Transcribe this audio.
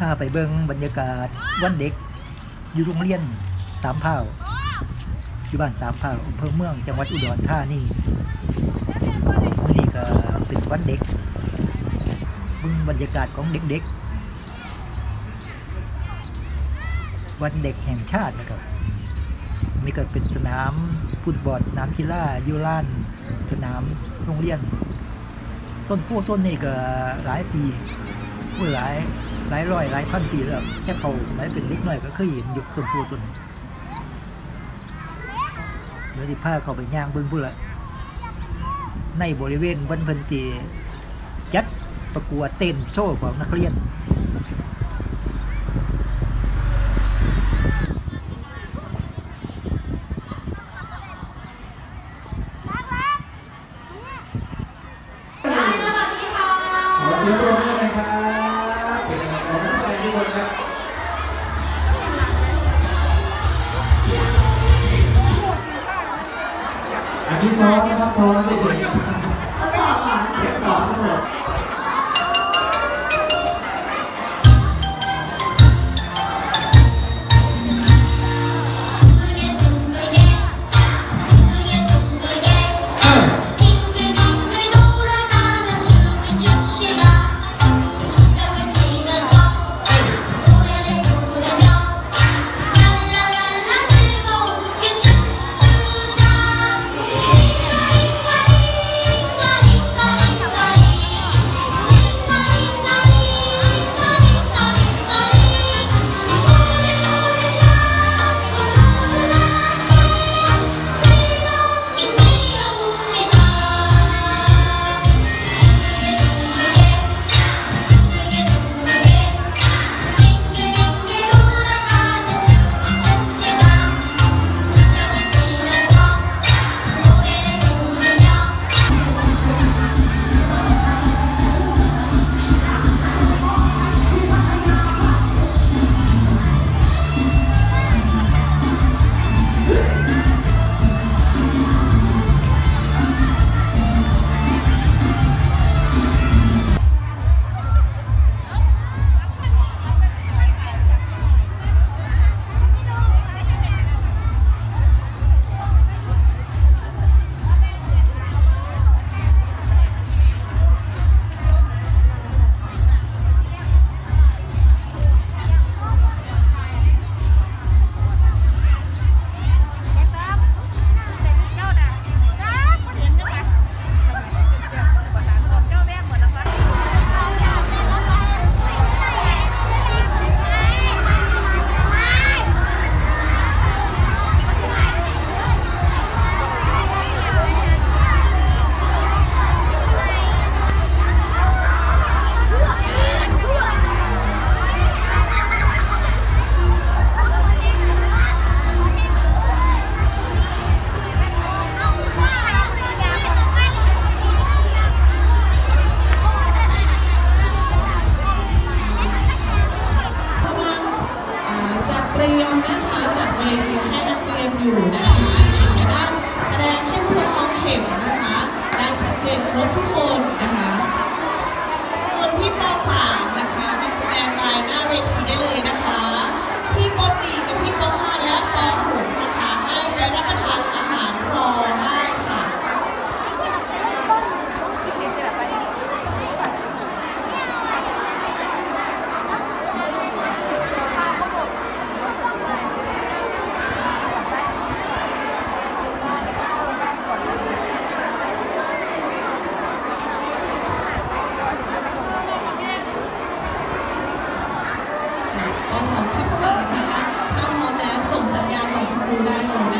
พาไปเบิ่งบรรยากาศวันเด็ก อยู่โรงเรียนสามเผ่าอยู่บ้านสามเผ่าอำเภอเมืองจังหวัดอุดรธานีมื้อนี้ก็เป็นวันเด็กเบิ่งบรรยากาศของเด็กๆ วันเด็กแห่งชาตินะครับนี่ก็เป็นสนามฟุตบอลสนามกีฬายูลานสนามโรงเรียน ต้นพวกต้นนี่ก็หลายปีพูดหลาย หลายร้อยหลายพันปีแล้วแค่เขาสมัยเป็นเล็กน้อยก็เคยเห็นอยู่ต้นพวกต้นเดี๋ยวสิพาเขาไปย่างเบิ้งพูดละในบริเวณวันพันตีจัดประกวดเต้นโชว์ของนักเรียนขอเสียงปรบ อันนี้ซ้อม อยู่นะคะได้แสดงให้ผู้ปกครองเห็นนะคะได้ชัดเจนครบทุกคนนะคะส่วนที่ป .3 นะคะมาสแตนบายหน้าเวทีได้เลยนะคะ พี่ป .4 กับพี่ป ป .2 ทับ3นะคะถ้าพร้อมแล้วส่งสัญญาณบอกครูได้เลยนะ